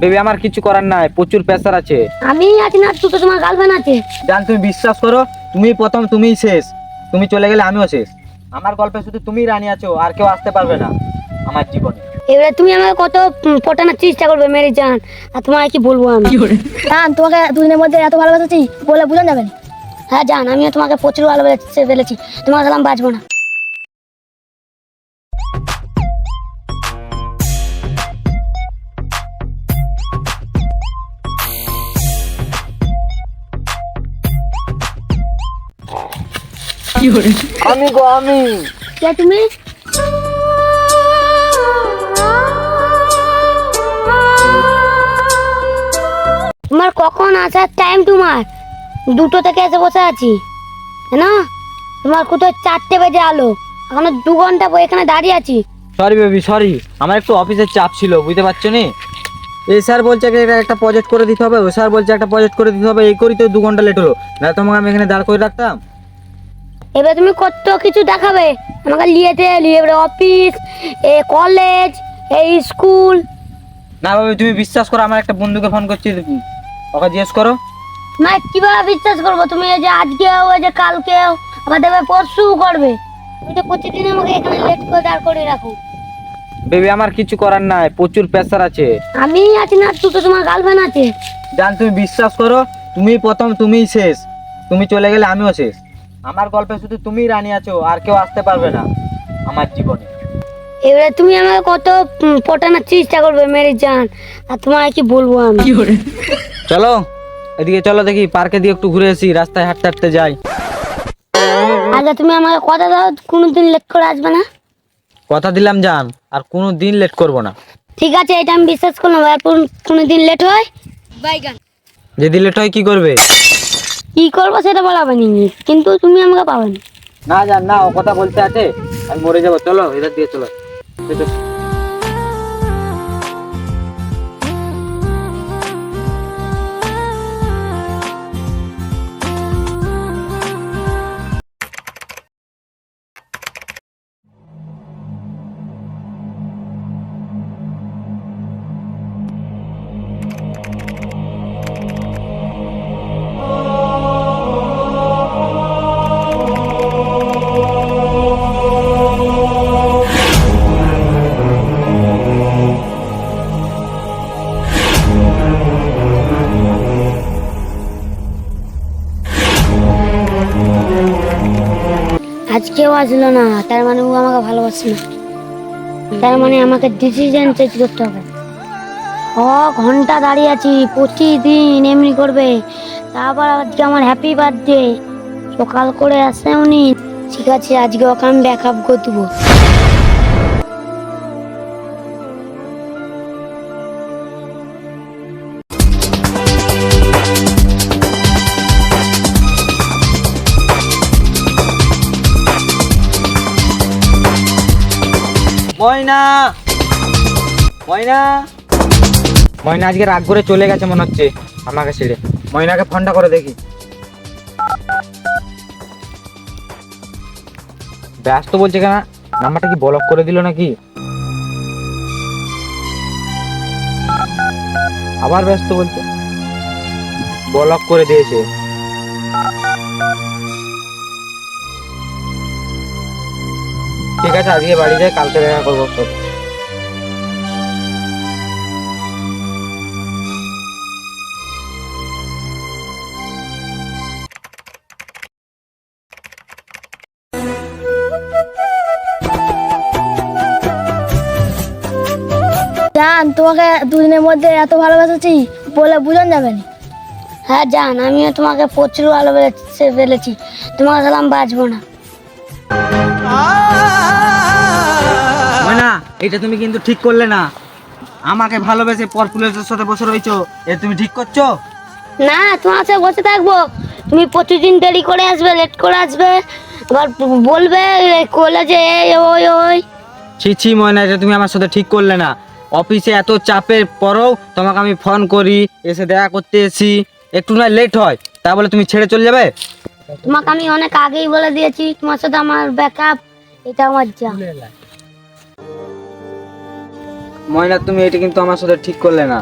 Baby আমার কিছু করার নাই প্রচুর প্রেসার আছে। আমি আছি না তুই তো তোমার গার্লফ্রেন্ড আছে। জান তুমি বিশ্বাস করো তুমি প্রথম তুমিই শেষ। তুমি চলে গেলে আমিও শেষ। আমার গল্পে শুধু তুমিই রানী আছো আর কেউ আসতে পারবে না আমার জীবনে। এবারে তুমি আমাকে কত পটানোর চেষ্টা করবে মেরে জান আর তোমার কি বলব আমি? জান তোমাকে দুদিনের মধ্যে এত ভালোবাসেছি বলে বুঝান যাবে না? হ্যাঁ জান আমিও তোমাকে প্রচুর ভালোবেসে ফেলেছি। তোমার সালাম বাঁচবো না। আমি গো আমি। কে তুমি? তোমার কখন আসার টাইম তোমার? দুটো থেকে এসে বসে আছি। না তোমার কোথাও চারটে বেজে আলো? এখনও দু ঘণ্টা বই এখানে দাঁড়িয়ে আছি। সরি বেবি সরি আমার একটু অফিসের চাপ ছিল বুঝতে পারছ নি? এই স্যার বলছে যে এটা একটা প্রজেক্ট করে দিতে হবে ওই স্যার বলছে একটা প্রজেক্ট করে দিতে হবে এই করি তো দু ঘণ্টা লেট হলো। না তোমাকে আমি এখানে দাঁড় করে রাখতাম? এবার তুমি কত কিছু দেখাবে? আমাকে লিয়েতে এবারে অফিস এ কলেজ এই স্কুল না বাবু তুমি বিশ্বাস করো আমার একটা বন্ধুকে ফোন করছি ওকে জিজ্ঞেস করো। না কীভাবে বিশ্বাস করব? তুমি এই যে আজকেও এই যে কালকেও আবার দেবে পরশু করবে। তুমি তো প্রতিদিন আমাকে এখানে লেট করে দাঁড় করে রাখো। বেবি আমার কিছু করার নাই প্রচুর প্রেসার আছে। আমি আছি না তুই তো তোমার গার্লফ্রেন্ড আছে। জান তুমি বিশ্বাস করো তুমি প্রথম তুমিই শেষ। তুমি চলে গেলে আমিও শেষ। আমার গল্পে শুধু তুমিই রানী আছো আর কেউ আসতে পারবে না আমার জীবনে। এবারে তুমি আমাকে কত পটানোর চেষ্টা করবে মেরে জান। আর তোমার কি বলব আমি? চলো এদিকে চলো দেখি পার্কে দিয়ে একটু ঘুরে আসি রাস্তায় হাঁটতে হাঁটতে যাই। আগে তুমি আমাকে কথা দাও কোনোদিন লেট করে আসবে না? কথা দিলাম জান আর কোনো দিন লেট করব না। ঠিক আছে এটা আমি বিশ্বাস করলাম আর কোনো দিন লেট হয়? বাইগান যদি লেট হয় কি করবে? কি করব সেটা বলা পারিনি কিন্তু তুমি আমাকে পাবে না। না জান, না, ও কথা বলতে আছে, আমি মরে যাব, চলো এদের দিয়ে চলো। আজকেও আসলো না, তার মানে ও আমাকে ভালোবাসে না। তার মানে আমাকে ডিসিশন চেঞ্জ করতে হবে। ছ ঘণ্টা দাঁড়িয়ে আছি, প্রতিদিন এমনি করবে। তারপর আজকে আমার হ্যাপি বার্থডে সকাল করে আসে উনি ঠিক আছে আজকে ওকে আমি ব্যাক আপ ময়না! ময়না! ময়না আজকে রাগ করে চলে গেছে মনে হচ্ছে আমাকে ছেড়ে। ময়নাকে ফোনটা করে দেখি। ব্যস্ত বলছে কেনা? নাম্বারটা কি ব্লক করে দিল নাকি? আবার ব্যস্ত বলছে। ব্লক করে দিয়েছে। ঠিক আছে আজকে বাড়ি যাই কালকে দেখা করব সব জান তোমাকে দুদিনের মধ্যে এত ভালোবাসেছি বলে বুঝান যাবে না। হ্যাঁ জান আমিও তোমাকে প্রচুর ভালোবেসে ফেলেছি। তোমাকে সালাম বাঁচবো না। ময়না এটা তুমি কিন্তু ঠিক করলে না। আমাকে ভালোবেসে পর সাথে বসে রয়েছো এ তুমি ঠিক করছ? না তোমার সাথে বসে থাকব। তুমি প্রতিদিন দেরি করে আসবে লেট করে আসবে আবার বলবে কলেজে এই ওই ওই। ছি ছি ময়না এটা তুমি আমার সাথে ঠিক করলে না। অফিসে এত চাপের পরেও তোমাকে আমি ফোন করি এসে দেখা করতে এসি একটু না লেট হয় তা বলে তুমি ছেড়ে চলে যাবে? তোমাকে আমি অনেক আগেই বলে দিয়েছি, তোমার সাথে আমার ব্যাকআপ এটা আমার যা। ময়না, তুমি এটা কিন্তু আমার সাথে ঠিক করলে না।